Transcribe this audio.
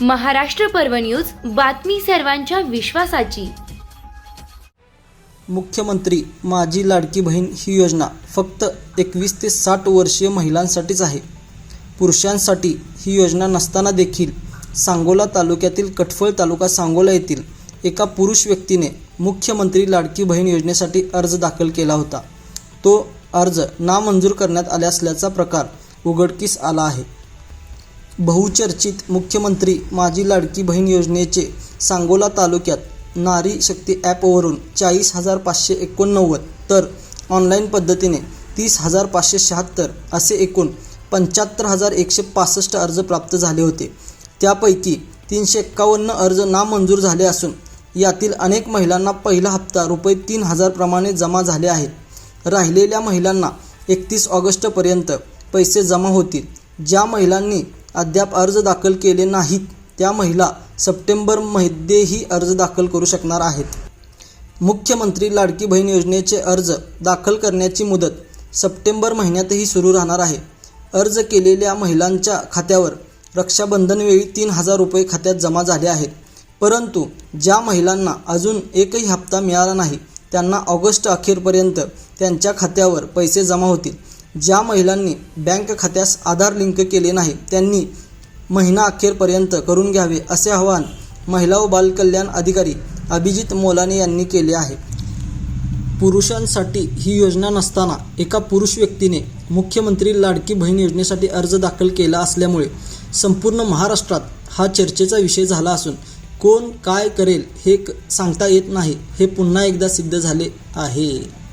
महाराष्ट्र पर्व न्यूज बातमी सर्वांच्या विश्वासाची. मुख्यमंत्री माझी लाडकी बहीण ही योजना फक्त एकवीस ते साठ वर्षीय महिलांसाठीच आहे. पुरुषांसाठी ही योजना नसताना देखील सांगोला तालुक्यातील कटफळ तालुका सांगोला येथील एका पुरुष व्यक्तीने मुख्यमंत्री लाडकी बहीण योजनेसाठी अर्ज दाखल केला होता. तो अर्ज नामंजूर करण्यात आला असल्याचा प्रकार उघडकीस आला आहे. बहुचर्चित मुख्यमंत्री माझी लाडकी बहीण योजनेचे सांगोला तालुक्यात नारी शक्ती ॲपवरून चाळीस हजार पाचशे एकोणनव्वद तर ऑनलाईन पद्धतीने तीस हजार पाचशे शहात्तर असे एकूण पंच्याहत्तर हजार एकशे पासष्ट अर्ज प्राप्त झाले होते. त्यापैकी तीनशे एक्कावन्न अर्ज नामंजूर झाले असून यातील अनेक महिलांना पहिला हप्ता रुपये तीन हजारप्रमाणे जमा झाले आहेत. राहिलेल्या महिलांना एकतीस ऑगस्टपर्यंत पैसे जमा होतील. ज्या महिलांनी अद्याप अर्ज दाखल केले नाहीत. त्या महिला सप्टेंबरमध्येही अर्ज दाखल करू शकणार आहेत. मुख्यमंत्री लाडकी बहीण योजनेचे अर्ज दाखल करण्याची मुदत सप्टेंबर महिन्यातही सुरू राहणार आहे. अर्ज केलेल्या महिलांच्या खात्यावर रक्षाबंधनवेळी तीन हजार रुपये खात्यात जमा झाले आहेत. परंतु ज्या महिलांना अजून एकही हप्ता मिळाला नाही त्यांना ऑगस्ट अखेरपर्यंत त्यांच्या खात्यावर पैसे जमा होतील. ज्या महिलांनी बँक खात्यास आधार लिंक केले नाही त्यांनी महिना अखेरपर्यंत करून घ्यावे असे आवाहन महिला व बालकल्याण अधिकारी अभिजित मोलाने यांनी केले आहे. पुरुषांसाठी ही योजना नसताना एका पुरुष व्यक्तीने मुख्यमंत्री लाडकी बहीण योजनेसाठी अर्ज दाखल केला असल्यामुळे संपूर्ण महाराष्ट्रात हा चर्चेचा विषय झाला असून कोण काय करेल हे क- सांगता येत नाही. हे पुन्हा एकदा सिद्ध झाले आहे.